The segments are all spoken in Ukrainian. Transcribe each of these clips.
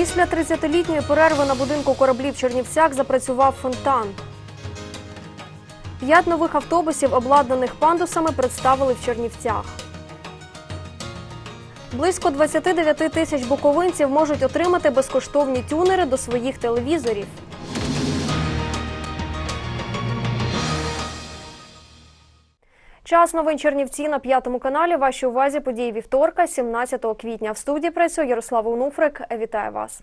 Після 30-літньої перерви на будинку кораблів Чернівцях запрацював фонтан. П'ять нових автобусів, обладнаних пандусами, представили в Чернівцях. Близько 29 тисяч буковинців можуть отримати безкоштовні тюнери до своїх телевізорів. Час новин Чернівці на п'ятому каналі. Вашій увазі події вівторка, 17 квітня. В студії працює Ярослав Унуфрик. Вітаю вас.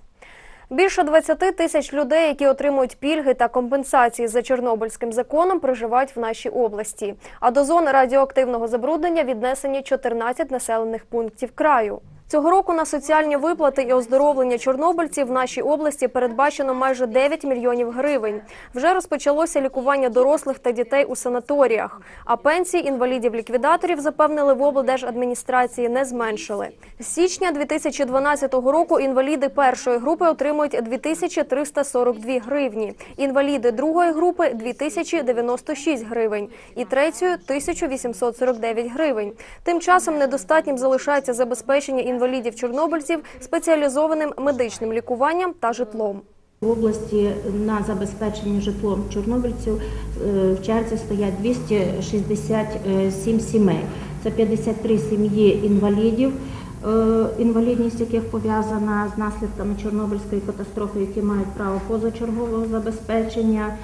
Більше 20 тисяч людей, які отримують пільги та компенсації за Чорнобильським законом, проживають в нашій області. А до зони радіоактивного забруднення віднесені 14 населених пунктів краю. Цього року на соціальні виплати і оздоровлення чорнобильців в нашій області передбачено майже 9 мільйонів гривень. Вже розпочалося лікування дорослих та дітей у санаторіях. А пенсії інвалідів-ліквідаторів запевнили в облдержадміністрації не зменшили. З січня 2012 року інваліди першої групи отримують 2342 гривні, інваліди другої групи 2096 гривень і третьої 1849 гривень. Тим часом недостатнім залишається забезпечення інвалідів-чорнобильців спеціалізованим медичним лікуванням та житлом. В області на забезпечення житлом чорнобильців е, в черзі стоять 267 сімей. Це 53 сім'ї інвалідів, е, інвалідність яких пов'язана з наслідками Чорнобильської катастрофи, які мають право позачергового забезпечення.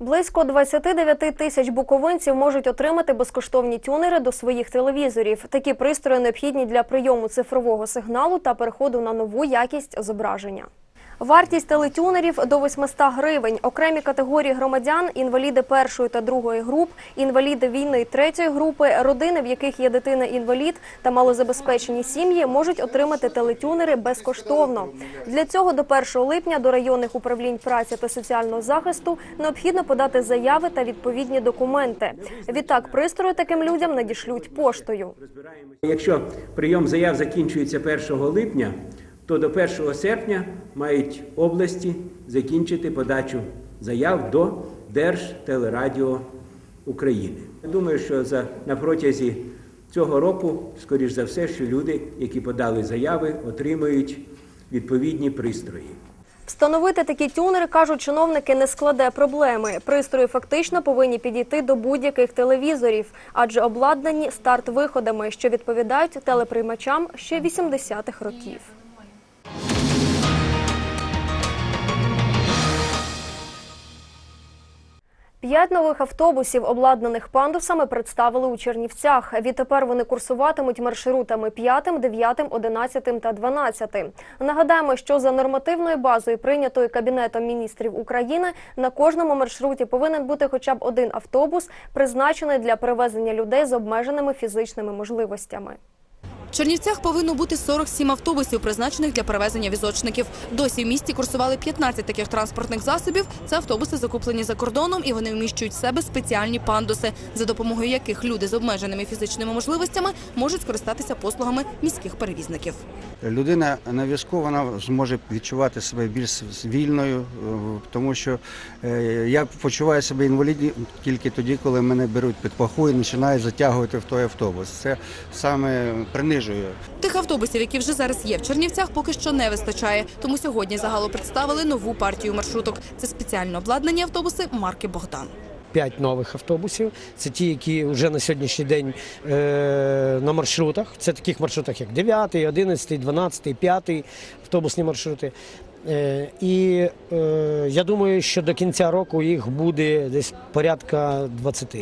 Близько 29 тисяч буковинців можуть отримати безкоштовні тюнери до своїх телевізорів. Такі пристрої необхідні для прийому цифрового сигналу та переходу на нову якість зображення. Вартість телетюнерів до 800 гривень. Окремі категорії громадян, інваліди першої та другої груп, інваліди війни третьої групи, родини, в яких є дитина-інвалід та малозабезпечені сім'ї, можуть отримати телетюнери безкоштовно. Для цього до 1 липня до районних управлінь праці та соціального захисту необхідно подати заяви та відповідні документи. Відтак, пристрої таким людям надішлють поштою. Якщо прийом заяв закінчується 1 липня, то до 1 серпня мають області закінчити подачу заяв до Держтелерадіо України. Я думаю, що за, на протязі цього року, скоріш за все, що люди, які подали заяви, отримають відповідні пристрої. Встановити такі тюнери, кажуть чиновники, не складе проблеми. Пристрої фактично повинні підійти до будь-яких телевізорів, адже обладнані старт-виходами, що відповідають телеприймачам ще 80-х років. П'ять нових автобусів, обладнаних пандусами, представили у Чернівцях. Відтепер вони курсуватимуть маршрутами 5, 9, 11 та 12. Нагадаємо, що за нормативною базою, прийнятою Кабінетом міністрів України, на кожному маршруті повинен бути хоча б один автобус, призначений для перевезення людей з обмеженими фізичними можливостями. Чернівцях повинно бути 47 автобусів, призначених для перевезення візочників. Досі в місті курсували 15 таких транспортних засобів. Це автобуси, закуплені за кордоном, і вони вміщують в себе спеціальні пандуси, за допомогою яких люди з обмеженими фізичними можливостями можуть скористатися послугами міських перевізників. Людина на вона зможе відчувати себе більш вільною, е, тому що е, я почуваю себе інвалідом тільки тоді, коли мене беруть під паху і починають затягувати в той автобус. Це саме принижує. Тих автобусів, які вже зараз є в Чернівцях, поки що не вистачає. Тому сьогодні загалу представили нову партію маршруток. Це спеціально обладнані автобуси марки Богдан. П'ять нових автобусів. Це ті, які вже на сьогоднішній день е, на маршрутах. Це таких маршрутах, як 9, 11, 12, 5 автобусні маршрути. Е, і е, я думаю, що до кінця року їх буде десь порядка 20.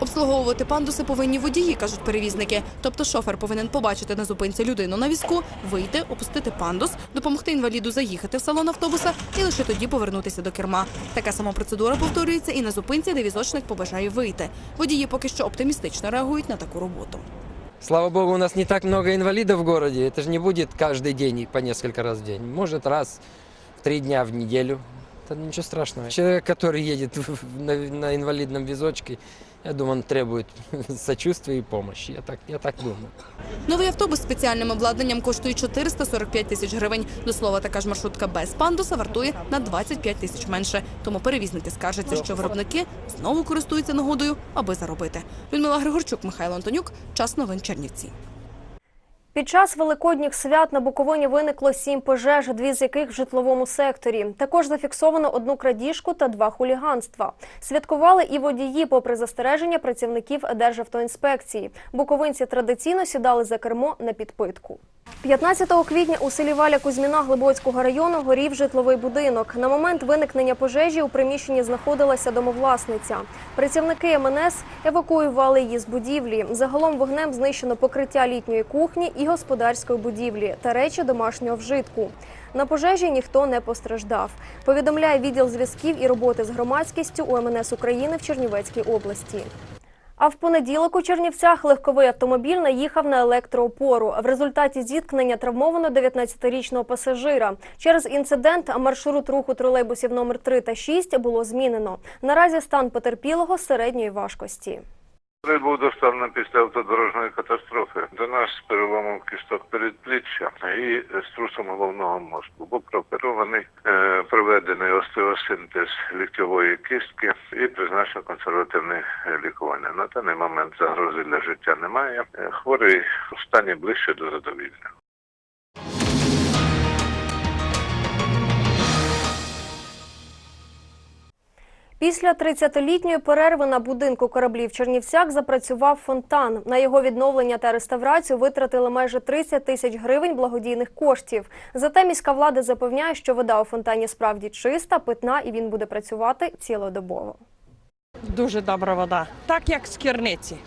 Обслуговувати пандуси повинні водії, кажуть перевізники. Тобто шофер повинен побачити на зупинці людину на візку, вийти, опустити пандус, допомогти інваліду заїхати в салон автобуса і лише тоді повернутися до керма. Така сама процедура повторюється і на зупинці, де візочник побажає вийти. Водії поки що оптимістично реагують на таку роботу. Слава богу, у нас не так много инвалидов в городе. Это же не будет каждый день и по несколько раз в день. Может, раз в три дня в неделю. Это ничего страшного. Человек, который едет в- на, на инвалидном визочке, я думаю, он требует сочувствия и помощи. Я так, я так думаю. Новий автобус спеціальним обладнанням коштує 445 тисяч гривень. До слова, така ж маршрутка без пандуса вартує на 25 тисяч менше. Тому перевізники скаржаться, що виробники знову користуються нагодою, аби заробити. Людмила Григорчук, Михайло Антонюк. Час новин Чернівці. Під час великодніх свят на Буковині виникло сім пожеж, дві з яких в житловому секторі. Також зафіксовано одну крадіжку та два хуліганства. Святкували і водії, попри застереження працівників Державтоінспекції. Буковинці традиційно сідали за кермо на підпитку. 15 квітня у селі Валя Кузьміна Глибоцького району горів житловий будинок. На момент виникнення пожежі у приміщенні знаходилася домовласниця. Працівники МНС евакуювали її з будівлі. Загалом вогнем знищено покриття літньої кухні і господарської будівлі та речі домашнього вжитку. На пожежі ніхто не постраждав. Повідомляє відділ зв'язків і роботи з громадськістю у МНС України в Чернівецькій області. А в понеділок у Чернівцях легковий автомобіль наїхав на електроопору. В результаті зіткнення травмовано 19-річного пасажира. Через інцидент маршрут руху тролейбусів номер 3 та 6 було змінено. Наразі стан потерпілого середньої важкості. Він був доставлений після автодорожної катастрофи. До нас з переломом кісток передпліччя і струсом головного мозку. Був прооперований, е, проведений остеосинтез ліктьової кістки і призначено консервативне лікування. На даний момент загрози для життя немає. Е, Хворий в стані ближче до задовільного. Після 30-літньої перерви на будинку кораблів Чернівцях запрацював фонтан. На його відновлення та реставрацію витратили майже 30 тисяч гривень благодійних коштів. Зате міська влада запевняє, що вода у фонтані справді чиста, питна і він буде працювати цілодобово. Дуже добра вода, так як з керниці.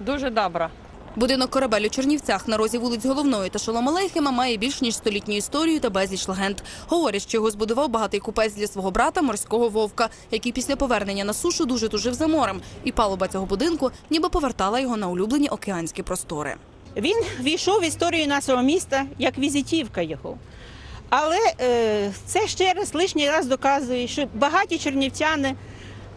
Дуже добра. Будинок корабель у Чернівцях на розі вулиць Головної та Шоломалейхема має більш ніж столітню історію та безліч легенд. Говорять, що його збудував багатий купець для свого брата морського вовка, який після повернення на сушу дуже тужив за морем. І палуба цього будинку ніби повертала його на улюблені океанські простори. Він війшов в історію нашого міста як візитівка його. Але е, це ще раз лишній раз доказує, що багаті чернівчани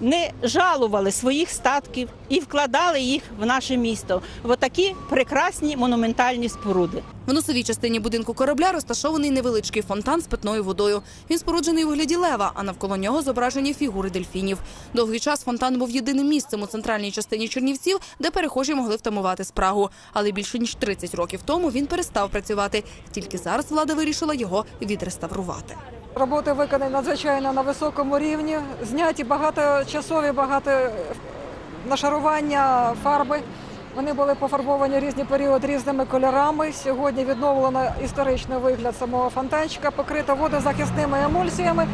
не жалували своїх статків і вкладали їх в наше місто в такі прекрасні монументальні споруди. В носовій частині будинку корабля розташований невеличкий фонтан з питною водою. Він споруджений у вигляді лева, а навколо нього зображені фігури дельфінів. Довгий час фонтан був єдиним місцем у центральній частині Чернівців, де перехожі могли втамувати спрагу. Але більше ніж 30 років тому він перестав працювати. Тільки зараз влада вирішила його відреставрувати. Роботи виконані надзвичайно на високому рівні. Зняті багаточасові, багато нашарування фарби. Вони були пофарбовані різні періоди різними кольорами. Сьогодні відновлено історичний вигляд самого фонтанчика, покрита водозахисними емульсіями,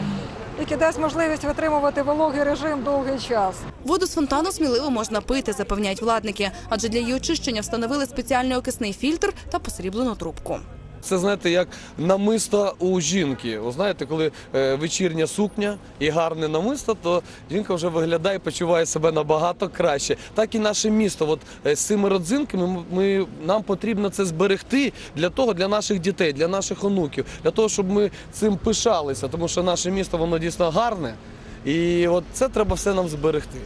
які дасть можливість витримувати вологий режим довгий час. Воду з фонтану сміливо можна пити, запевняють владники, адже для її очищення встановили спеціальний окисний фільтр та посріблену трубку. Це знаєте, як намисто у жінки. Ви знаєте, коли е, вечірня сукня і гарне намисто, то жінка вже виглядає, почуває себе набагато краще. Так і наше місто. От е, з цими родзинками ми, нам потрібно це зберегти для того, для наших дітей, для наших онуків, для того, щоб ми цим пишалися, тому що наше місто воно дійсно гарне, і от це треба все нам зберегти.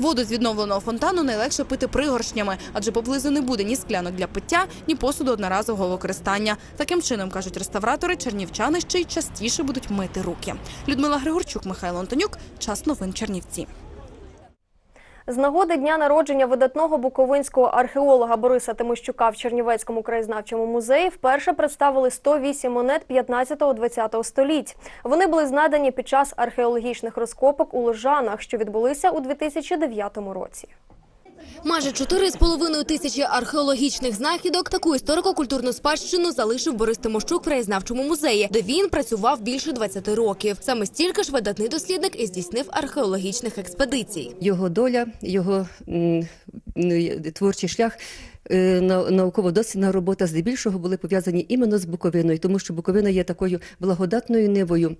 Воду з відновленого фонтану найлегше пити пригоршнями, адже поблизу не буде ні склянок для пиття, ні посуду одноразового використання. Таким чином, кажуть реставратори, чернівчани ще й частіше будуть мити руки. Людмила Григорчук, Михайло Антонюк. Час новин Чернівці. З нагоди дня народження видатного буковинського археолога Бориса Тимощука в Чернівецькому краєзнавчому музеї вперше представили 108 монет 15-20 століть. Вони були знайдені під час археологічних розкопок у Лежанах, що відбулися у 2009 році. Майже 4,5 тисячі археологічних знахідок таку історико-культурну спадщину залишив Борис Тимощук в краєзнавчому музеї, де він працював більше 20 років. Саме стільки ж видатний дослідник і здійснив археологічних експедицій. Його доля, його м, творчий шлях. е, Науково-дослідна робота здебільшого були пов'язані іменно з Буковиною, тому що Буковина є такою благодатною нивою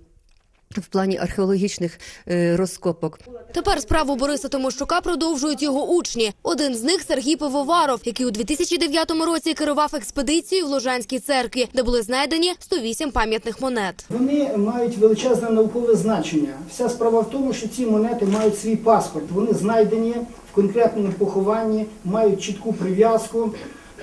в плані археологічних е, розкопок. Тепер справу Бориса Тимощука продовжують його учні. Один з них Сергій Пивоваров, який у 2009 році керував експедицією в Ложанській церкві, де були знайдені 108 пам'ятних монет. Вони мають величезне наукове значення. Вся справа в тому, що ці монети мають свій паспорт. Вони знайдені в конкретному похованні, мають чітку прив'язку.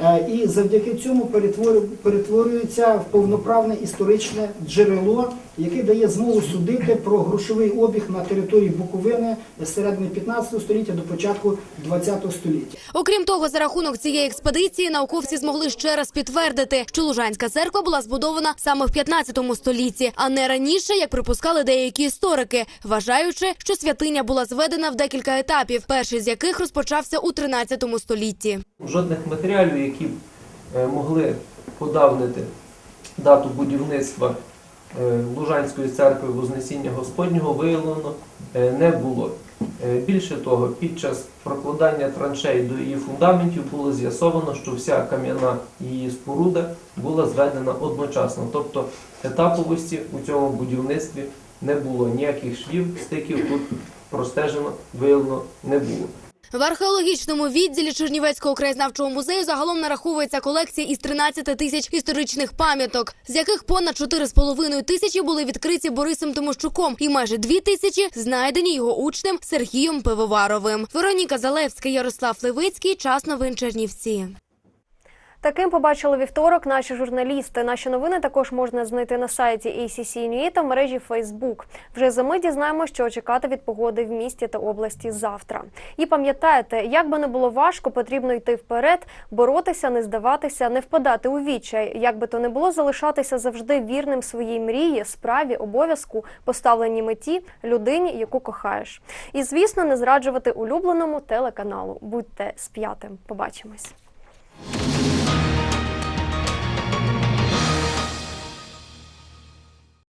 е, І завдяки цьому перетворю- перетворюються в повноправне історичне джерело який дає змогу судити про грошовий обіг на території Буковини з середини 15 століття до початку 20 століття. Окрім того, за рахунок цієї експедиції науковці змогли ще раз підтвердити, що Лужанська церква була збудована саме в 15 столітті, а не раніше, як припускали деякі історики, вважаючи, що святиня була зведена в декілька етапів, перший з яких розпочався у 13 столітті. жодних матеріалів, які е, могли подавнити дату будівництва Лужанської церкви Вознесіння Господнього виявлено е, не було. Е, Більше того, під час прокладання траншей до її фундаментів було з'ясовано, що вся кам'яна її споруда була зведена одночасно. Тобто етаповості у цьому будівництві не було ніяких швів, стиків тут простежено, виявлено не було. В археологічному відділі Чернівецького краєзнавчого музею загалом нараховується колекція із 13 тисяч історичних пам'яток, з яких понад 4,5 тисячі були відкриті Борисом Тимощуком і майже 2 тисячі знайдені його учнем Сергієм Пивоваровим. Вероніка Залевська, Ярослав Левицький. Час новин Чернівці. Таким побачили вівторок наші журналісти. Наші новини також можна знайти на сайті ACC.NUA та в мережі Facebook. Вже за мить дізнаємо, що чекати від погоди в місті та області завтра. І пам'ятаєте, як би не було важко, потрібно йти вперед, боротися, не здаватися, не впадати у відчай. Як би то не було, залишатися завжди вірним своїй мрії, справі, обов'язку, поставленій меті, людині, яку кохаєш. І звісно, не зраджувати улюбленому телеканалу. Будьте з п'ятим. Побачимось.